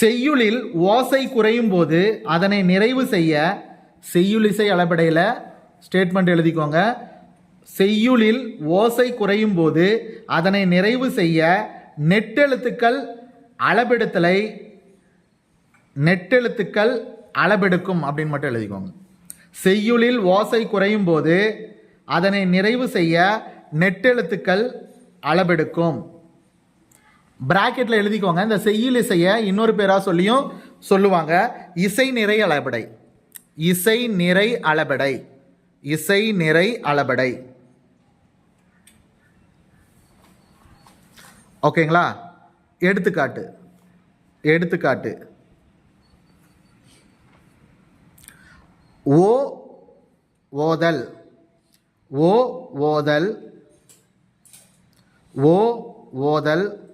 செய்யுளில் ஓசை குறையும் போது அதனை நிறைவு செய்ய செய்யுளிசை அளபடையில் ஸ்டேட்மெண்ட் எழுதிக்கோங்க. செய்யுளில் ஓசை குறையும் போது அதனை நிறைவு செய்ய நெட்டெழுத்துக்கள் அளபெடுத்தலை நெட்டெழுத்துக்கள் அளபெடுக்கும் அப்படின்னு மட்டும் எழுதிக்கோங்க. செய்யுளில் ஓசை குறையும் போது அதனை நிறைவு செய்ய நெட்டெழுத்துக்கள் அளபெடுக்கும். பிராக்கெட்டில் எழுதிக்கோங்க. இந்த செய்யுள் இசையை இன்னொரு பேராக சொல்லியும் சொல்லுவாங்க. இசை நிறை அளபடை. இசை நிறை அளபடை. இசை நிறை அளபடை. ஓகேங்களா? எடுத்துக்காட்டு. எடுத்துக்காட்டு. ஓ ஓதல். ஓ ஓதல். ஓ ஓதல்.